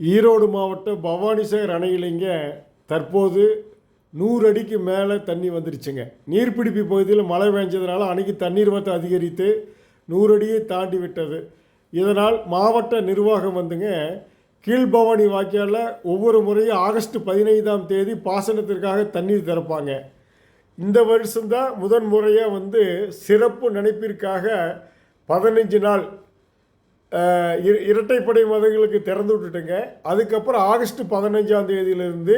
ஈரோடு மாவட்டம் பவானிசாகர் அணையிலிங்க தற்போது நூறு அடிக்கு மேலே தண்ணி வந்துருச்சுங்க. நீர்பிடிப்பு பகுதியில் மழை பெஞ்சதுனால அணைக்கு தண்ணீர் வரத்து அதிகரித்து நூறு அடியை தாண்டி விட்டது. இதனால் மாவட்ட நிர்வாகம் வந்துங்க கீழ்பவானி வாய்க்காலில் ஒவ்வொரு முறையும் ஆகஸ்ட் பதினைந்தாம் தேதி பாசனத்திற்காக தண்ணீர் திறப்பாங்க. இந்த வருஷம்தான் முதன் முறையாக வந்து சிறப்பு நினைப்பிற்காக பதினஞ்சு நாள் இரட்டைப்படை மதங்களுக்கு திறந்து விட்டுட்டுங்க. அதுக்கப்புறம் ஆகஸ்ட் பதினஞ்சாம் தேதியிலிருந்து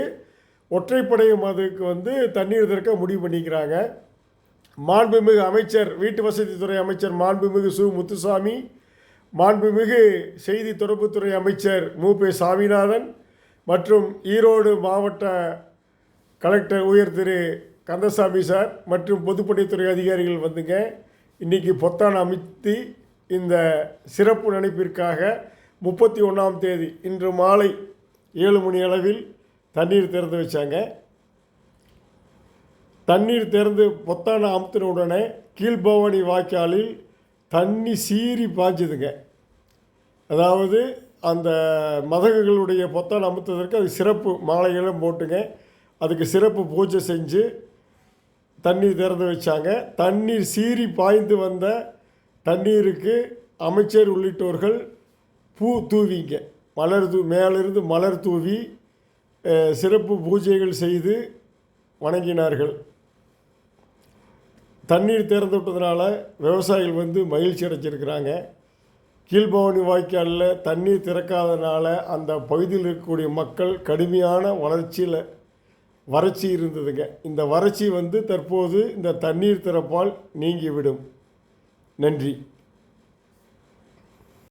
ஒற்றைப்படை மதத்துக்கு வந்து தண்ணீர் திறக்க முடிவு பண்ணிக்கிறாங்க. மாண்புமிகு அமைச்சர் வீட்டு வசதித்துறை அமைச்சர் மாண்புமிகு சு. முத்துசாமி மாண்புமிகு செய்தி தொடர்புத்துறை அமைச்சர் மு. பே. சாமிநாதன் மற்றும் ஈரோடு மாவட்ட கலெக்டர் உயர் திரு. கந்தசாமி சார் மற்றும் பொதுப்பணித்துறை அதிகாரிகள் வந்துங்க. இன்றைக்கி பொத்தான் அமைத்து இந்த சிறப்பு நினைப்பிற்காக முப்பத்தி ஒன்றாம் தேதி இன்று மாலை ஏழு மணி அளவில் தண்ணீர் திறந்து வச்சாங்க. தண்ணீர் திறந்து பொத்தான அமுத்தின உடனே கீழ்பவானி வாய்க்காலில் தண்ணி சீறி பாய்ஞ்சுதுங்க. அதாவது அந்த மதகுகளுடைய பொத்தான் அமுத்ததற்கு அது சிறப்பு மாலைகளும் போட்டுங்க. அதுக்கு சிறப்பு பூஜை செஞ்சு தண்ணீர் திறந்து வச்சாங்க. தண்ணீர் சீறி பாய்ந்து வந்த தண்ணீருக்கு அமைச்சர் உள்ளிட்டோர்கள் பூ தூவிங்க. மலர் தூ மேலிருந்து மலர் தூவி சிறப்பு பூஜைகள் செய்து வணங்கினார்கள். தண்ணீர் திறந்து விட்டதுனால விவசாயிகள் வந்து மகிழ்ச்சி அடைஞ்சிருக்கிறாங்க. கீழ்பவானி வாய்க்காலில் தண்ணீர் திறக்காதனால அந்த பகுதியில் இருக்கக்கூடிய மக்கள் கடுமையான வளர்ச்சியில் வறட்சி இருந்ததுங்க. இந்த வறட்சி வந்து தற்போது இந்த தண்ணீர் திறப்பால் நீங்கிவிடும். நன்றி.